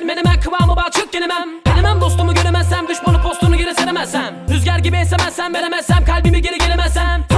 döner menemen kıvamı balçık yenemem Denemem dostumu göremezsem düşmanı postunu geri seremezsem. Rüzgar gibi esemezsem veremezsem kalbimi geri gelemezsem.